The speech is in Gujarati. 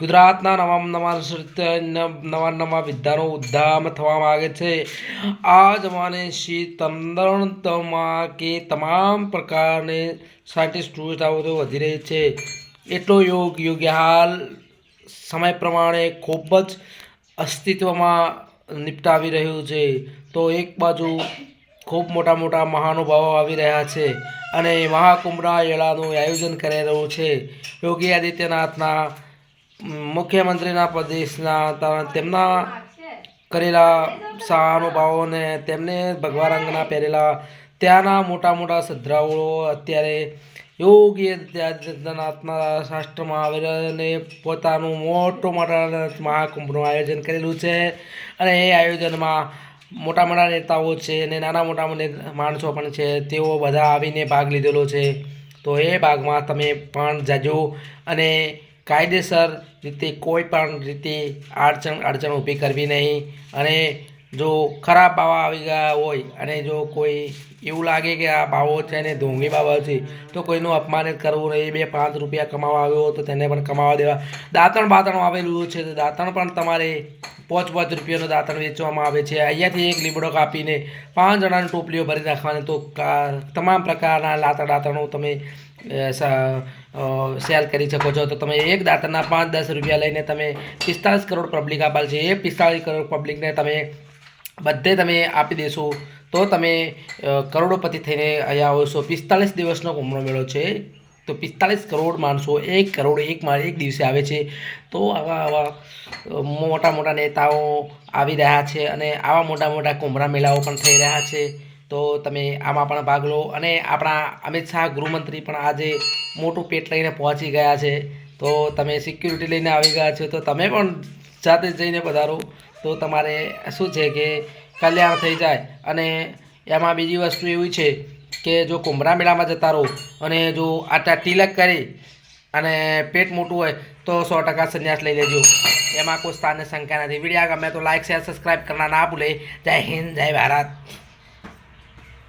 ગુજરાતના નવા નવા નવા નવા વિદ્યાનો ઉદ્ધામ થવા માગે છે. આ જમાને શ્રી તંદણતમાં કે તમામ પ્રકારની સાયન્ટિસ્ટ તો વધી રહી છે. એટલો યોગ યોગ્ય હાલ સમય પ્રમાણે ખૂબ જ અસ્તિત્વમાં નિપટાવી રહ્યું છે. તો એક બાજુ ખૂબ મોટા મોટા મહાનુભાવો આવી રહ્યા છે અને મહાકુંભના મેળાનું આયોજન કરી રહ્યું છે. યોગી આદિત્યનાથના મુખ્યમંત્રીના પ્રદેશના તેમના કરેલા સહાનુભાવોને તેમને ભગવા રંગના પહેરેલા ત્યાંના મોટા મોટા શ્રદ્ધાળુઓ અત્યારે યોગી આદિત્યનાથના શાસ્ત્રમાં અને પોતાનું મોટું મોટા મહાકુંભનું આયોજન કરેલું છે અને એ આયોજનમાં મોટા મોટા નેતાઓ છે અને નાના મોટા માણસો પણ છે. તેઓ બધા આવીને ભાગ લીધેલો છે. તો એ ભાગમાં તમે પણ જાજો અને કાયદેસર રીતે કોઈ પણ રીતે અડચણ અડચણ ઊભી કરવી નહીં. અને જો ખરાબ બાવા આવી ગયા હોય અને જો કોઈ એવું લાગે કે આ બાવો છે ને ધોંગી બાવા છે, તો કોઈનું અપમાનિત કરવું નહીં. બે, પાંચ રૂપિયા કમાવા આવ્યો તો તેને પણ કમાવા દેવા. દાંતણ બાતણ આવેલું છે, તો દાંતણ પણ તમારે પાંચ પાંચ રૂપિયાનો દાંતણ વેચવામાં આવે છે. અહીંયાથી એક લીમડો કાપીને પાંચ જણાની ટોપલીઓ ભરી રાખવાની તો તમામ પ્રકારના લાતા દાંતણો તમે સેલ કરી શકો છો. તો તમે એક દાંતણના પાંચ દસ રૂપિયા લઈને તમે પિસ્તાળીસ કરોડ પબ્લિક આપાલ છે. એ પિસ્તાળીસ કરોડ પબ્લિકને તમે બધે તમે આપી દેશો તો તમે કરોડોપતિ થઈને અહીંયા આવશો. પિસ્તાળીસ દિવસનો કુંભનો મેળો છે. તો પિસ્તાલીસ કરોડ માણસો, એક કરોડ, એક મા, એક દિવસે આવે છે. તો આવા આવા મોટા મોટા નેતાઓ આવી રહ્યા છે અને આવા મોટા મોટા કુંભરા મેળાઓ પણ થઈ રહ્યા છે. તો તમે આમાં પણ ભાગ લો અને આપણા અમિત શાહ ગૃહમંત્રી પણ આજે મોટું પેટ લઈને પહોંચી ગયા છે. તો તમે સિક્યુરિટી લઈને આવી ગયા છો, તો તમે પણ જાતે જઈને પધારો. તો તમારે શું છે કે કલ્યાણ થઈ જાય અને એમાં બીજી વસ્તુ એવી છે કે જો કુંભરા મેળામાં જતા રહો અને જો આટલા તિલક કરી અને પેટ મોટું હોય તો સો ટકા સંન્યાસ લઈ લેજો. એમાં કોઈ સ્થાનની શંકા નથી. વિડીયા ગમે તો લાઇક શેર સબસ્ક્રાઈબ કરના ના ભૂલે. જય હિન્દ, જય ભારત.